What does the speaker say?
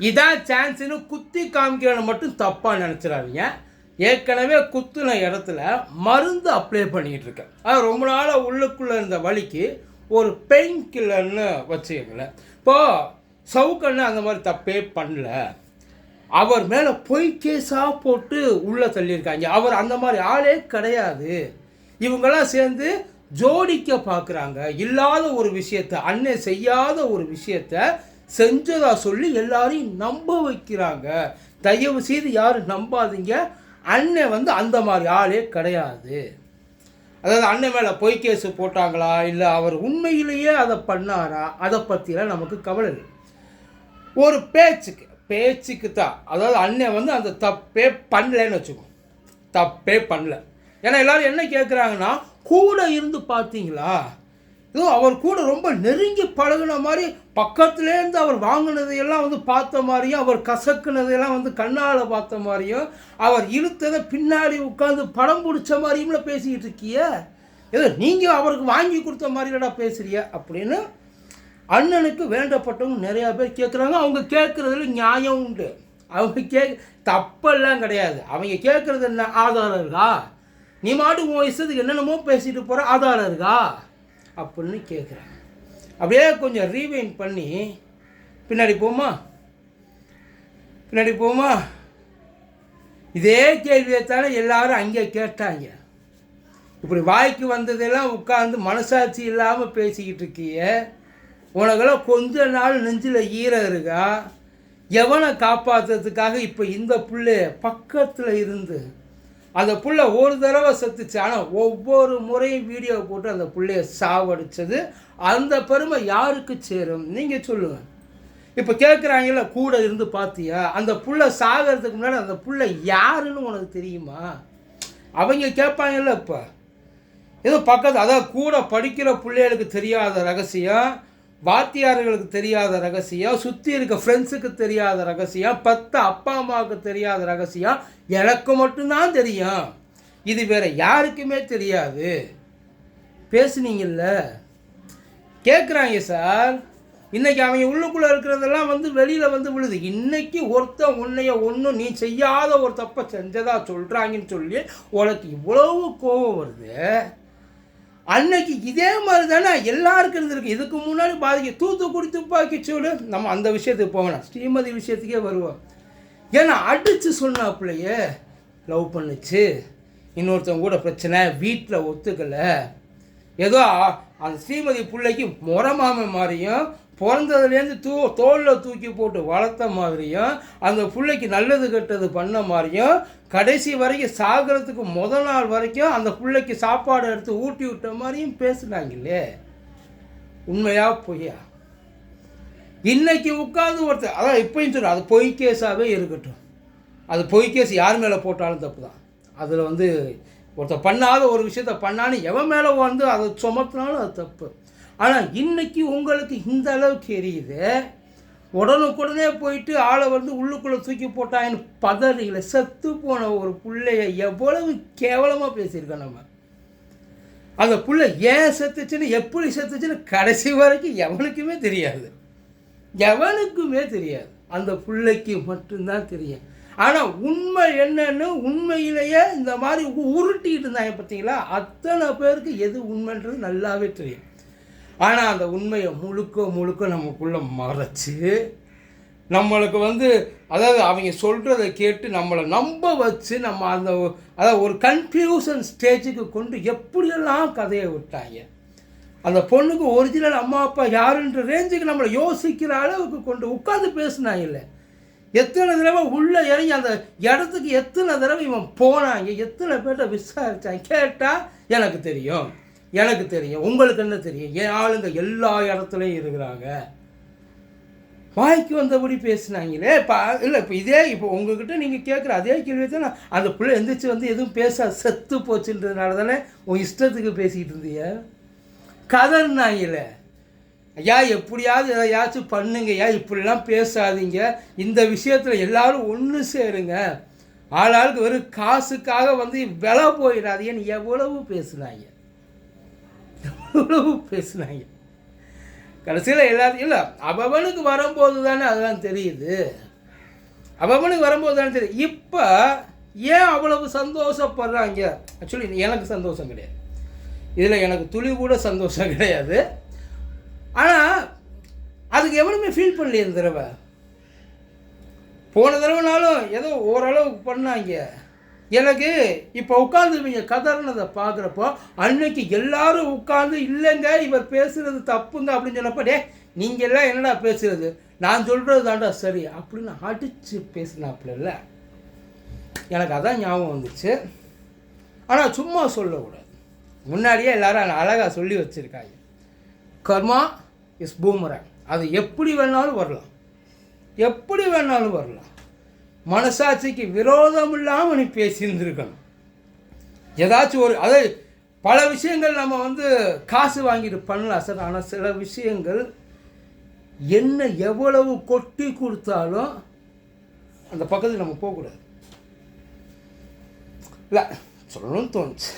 இதான் சான்ஸ்னு குத்தி காமிக்கிறவனை மட்டும் தப்பாக நினச்சிடாதீங்க. ஏற்கனவே குத்துன இடத்துல மருந்து அப்ளை பண்ணிக்கிட்டு இருக்கேன் அது ரொம்ப நாளாக உள்ளுக்குள்ளே இருந்த வலிக்கு ஒரு பெயின் கில்லர்னு வச்சுக்கங்களேன். இப்போது சவுக்கண்ணு அந்த மாதிரி தப்பே பண்ணல. அவர் மேலே பொய் கேஸாக போட்டு உள்ளே தள்ளியிருக்காங்க. அவர் அந்த மாதிரி ஆளே கிடையாது. இவங்கெல்லாம் சேர்ந்து ஜோடிக்க பார்க்குறாங்க இல்லாத ஒரு விஷயத்தை அன்னே செய்யாத ஒரு விஷயத்த செஞ்சதா சொல்லி எல்லாரையும் நம்ப வைக்கிறாங்க. தயவு செய்து யாரும் நம்பாதீங்க. அண்ணன் வந்து அந்த மாதிரி ஆளே கிடையாது. அதாவது அண்ணன் மேலே பொய் கேஸு போட்டாங்களா? இல்லை அவர் உண்மையிலேயே அதை பண்ணாரா? அதை பற்றிலாம் நமக்கு கவலை இல்லை. ஒரு பேச்சுக்கு பேச்சுக்கு தான். அதாவது அண்ணன் வந்து அந்த தப்பே பண்ணலன்னு வச்சுக்கோம் தப்பே பண்ணல. ஏன்னா எல்லாரும் என்ன கேட்குறாங்கன்னா கூட இருந்து பார்த்தீங்களா? ஏதோ அவர் கூட ரொம்ப நெருங்கி பழகுன மாதிரி பக்கத்துலேருந்து அவர் வாங்கினதையெல்லாம் வந்து பார்த்த மாதிரியும் அவர் கசக்குனதையெல்லாம் வந்து கண்ணால் பார்த்த மாதிரியும் அவர் இழுத்ததை பின்னாடி உட்காந்து படம் பிடிச்ச மாதிரியும்ல பேசிக்கிட்டு இருக்கிய. ஏதோ நீங்கள் அவருக்கு வாங்கி கொடுத்த மாதிரிலடா பேசுகிறிய அப்படின்னு அண்ணனுக்கு வேண்டப்பட்டவங்க நிறையா பேர் கேட்குறாங்க அவங்க கேட்குறதுல நியாயம் உண்டு. அவங்க கே தப்பெல்லாம் கிடையாது. அவங்க கேட்குறது என்ன? ஆதாரம் இருக்கா? நீ மாட்டு உன் இஷ்டத்துக்கு என்னென்னமோ பேசிட்டு போகிற ஆதாரம் இருக்கா? அப்படின்னு கேட்குறேன் அப்படியே கொஞ்சம் ரீவைன் பண்ணி பின்னாடி போமா பின்னாடி போமா இதே கேள்வியைத்தானே எல்லாரும் அங்கே கேட்டாங்க. இப்படி வாய்க்கு வந்ததெல்லாம் உட்காந்து மனசாட்சி இல்லாமல் பேசிக்கிட்டு இருக்கிய. உனக்கெல்லாம் கொஞ்ச நாள் நெஞ்சில் ஈரம் இருக்கா? எவனை காப்பாற்றுறதுக்காக இப்போ இந்த புள்ளைய பக்கத்தில் இருந்து அந்த புள்ள ஒரு தடவை செத்துச்சு. ஆனால் ஒவ்வொரு முறையும் வீடியோ போட்டு அந்த பிள்ளைய சாவடிச்சது. அந்த பெருமை யாருக்கு சேரும்? நீங்கள் சொல்லுங்கள் இப்போ கேட்குறாங்கல்ல கூட இருந்து பார்த்தியா அந்த புள்ள சாகிறதுக்கு முன்னாடி அந்த புள்ள யாருன்னு உனக்கு தெரியுமா? அவங்க கேட்பாங்கல்ல இப்போ. ஏதோ பக்கத்து அதான் கூட படிக்கிற பிள்ளைகளுக்கு தெரியாத ரகசியம். வாத்தியார்களுக்கு தெரியாத ரகசியம் சுற்றி இருக்க ஃப்ரெண்ட்ஸுக்கு தெரியாத ரகசியம் பத்த அப்பா அம்மாவுக்கு தெரியாத ரகசியம் எனக்கு மட்டும்தான் தெரியும். இது வேற யாருக்குமே தெரியாது. பேசுனீங்கல்ல? கேட்குறாங்க சார். இன்றைக்கி அவங்க உள்ளுக்குள்ளே இருக்கிறதெல்லாம் வந்து வெளியில் வந்து விழுது. இன்றைக்கி ஒருத்தன் உன்னைய ஒன்றும் நீ செய்யாத ஒரு தப்பை செஞ்சதாக சொல்கிறாங்கன்னு சொல்லி உனக்கு இவ்வளவு கோபம் வருது. அன்னைக்கு இதே மாதிரி தானே எல்லாருக்கும் இருந்திருக்கு. இதுக்கு முன்னாடி பாதிக்க தூத்துக்குடி துப்பாக்கி சூடு. நம்ம அந்த விஷயத்துக்கு போகணும் ஸ்ரீமதி விஷயத்துக்கே வருவோம். ஏன்னா அடித்து சொன்னாப்புலையே லவ் பண்ணுச்சு. இன்னொருத்தவங்க கூட பிரச்சனை வீட்டில் ஒத்துக்கலை. ஏதோ அந்த ஸ்ரீமதி பிள்ளைக்கு முறமாமை மாதிரியும் பிறந்ததுலேருந்து தூ தோளில் தூக்கி போட்டு வளர்த்த மாதிரியும் அந்த பிள்ளைக்கு நல்லது கெட்டது பண்ண மாதிரியும் கடைசி வரைக்கும் சாகிறதுக்கு முத நாள் வரைக்கும் அந்த பிள்ளைக்கு சாப்பாடு எடுத்து ஊட்டி விட்ட மாதிரியும் பேசுனாங்களே உண்மையா பொய்யா? இன்னைக்கு உட்காந்து ஒருத்தர் அதான் இப்பயும் சொல்கிறேன் அது பொய் கேஸாகவே இருக்கட்டும். அது பொய் கேஸ் யார் மேலே போட்டாலும் தப்பு தான். அதில் வந்து ஒருத்தர் பண்ணாத ஒரு விஷயத்த பண்ணான்னு எவன் மேலே வந்து அதை சுமத்தினாலும் அது தப்பு. ஆனால் இன்னைக்கு உங்களுக்கு இந்த அளவுக்கு எரியுது. உடனுக்குடனே போயிட்டு ஆளை வந்து உள்ளுக்குள்ளே தூக்கி போட்டாங்கன்னு பதறிகளை செத்து போன ஒரு பிள்ளைய எவ்வளவு கேவலமாக பேசியிருக்கோம் நம்ம. அந்த புள்ள ஏன் செத்துச்சுன்னு எப்படி செத்துச்சுன்னு கடைசி வரைக்கும் எவனுக்குமே தெரியாது. எவனுக்குமே தெரியாது. அந்த பிள்ளைக்கு மட்டும்தான் தெரியும். ஆனால் உண்மை என்னன்னு உண்மையிலேயே இந்த மாதிரி உருட்டிக்கிட்டு இருந்தாங்க பார்த்தீங்களா அத்தனை பேருக்கு எது உண்மைன்றது நல்லாவே தெரியும். ஆனால் அந்த உண்மையை முழுக்க முழுக்க நமக்குள்ளே மறைச்சி நம்மளுக்கு வந்து அதாவது அவங்க சொல்கிறத கேட்டு நம்மளை நம்ப வச்சு நம்ம அந்த அதாவது ஒரு கன்ஃபியூஷன் ஸ்டேஜுக்கு கொண்டு எப்படியெல்லாம் கதையை விட்டாங்க. அந்த பொண்ணுக்கு ஒரிஜினல் அம்மா அப்பா யாருன்ற ரேஞ்சுக்கு நம்மளை யோசிக்கிற அளவுக்கு கொண்டு உட்காந்து பேசினாங்க இல்லை. எத்தனை தடவை உள்ளே இறங்கி அந்த இடத்துக்கு எத்தனை தடவை இவன் போனாங்க எத்தனை பேர்கிட்ட விசாரித்தான் கேட்டால் எனக்கு தெரியும். எனக்கு தெரியும் உங்களுக்கு என்ன தெரியும்? என் ஆளுங்க எல்லா இடத்துலையும் இருக்கிறாங்க. வாய்க்கு வந்தபடி பேசுனாங்களே இப்போ இல்லை இப்போ இதே இப்போ உங்ககிட்ட நீங்கள் கேட்குற அதே கேள்வி தான் அந்த பிள்ளை எந்திரிச்சு வந்து எதுவும் பேச செத்து போச்சுன்றதுனால தானே உன் இஷ்டத்துக்கு பேசிக்கிட்டு இருந்தீங்க கதன்னாங்களே. ஐயா எப்படியாவது எதையாச்சும் பண்ணுங்க ஐயா இப்படிலாம் பேசாதீங்க. இந்த விஷயத்தில் எல்லாரும் ஒன்று சேருங்க. ஆளாளுக்கு வெறும் காசுக்காக வந்து விலை போயிடாதீங்கன்னு எவ்வளவு பேசுனாங்க. எவ்வளவு பேசுனாங்க. கடைசியில் எல்லாத்தையும் இல்லை அவனுக்கு வரும்போது தானே அதெல்லாம் தெரியுது. அவனுக்கு வரும்போது தானே தெரியும் இப்போ ஏன் அவ்வளவு சந்தோஷப்படுறாங்க? ஆக்சுவலி எனக்கு சந்தோஷம் கிடையாது. இதில் எனக்கு துளி கூட சந்தோஷம் கிடையாது. ஆனால் அதுக்கு எவனுமே ஃபீல் பண்ணலையே இந்த தடவை. போன தடவைனாலும் ஏதோ ஓரளவுக்கு பண்ணாங்க. எனக்கு இப்போ உட்காந்து இவங்க கதறினதை பார்க்குறப்போ அன்னைக்கு எல்லாரும் உட்காந்து இல்லைங்க இவர் பேசுகிறது தப்புங்க அப்படின்னு சொன்னப்போ டே நீங்கள் எல்லாம் என்னடா பேசுகிறது நான் சொல்கிறது தாண்டா சரி அப்படின்னு அடித்து பேசினாப்புல இல்லை எனக்கு அதான் ஞாபகம் வந்துச்சு. ஆனால் சும்மா சொல்லக்கூடாது. முன்னாடியே எல்லாரும் அழகாக சொல்லி வச்சுருக்காங்க. Karma is boomerang. அது எப்படி வேணாலும் வரலாம். எப்படி வேணாலும் வரலாம். மனசாட்சிக்கு விரோதம் இல்லாமல் நீ பேசியிருந்துருக்கணும். ஏதாச்சும் ஒரு அதை பல விஷயங்கள் நம்ம வந்து காசு வாங்கிட்டு பண்ணலாம் சார். ஆனால் சில விஷயங்கள் என்ன எவ்வளவு கொட்டி கொடுத்தாலும் அந்த பக்கத்தில் நம்ம போகக்கூடாது. இல்லை சொல்லணும்னு தோணுச்சு.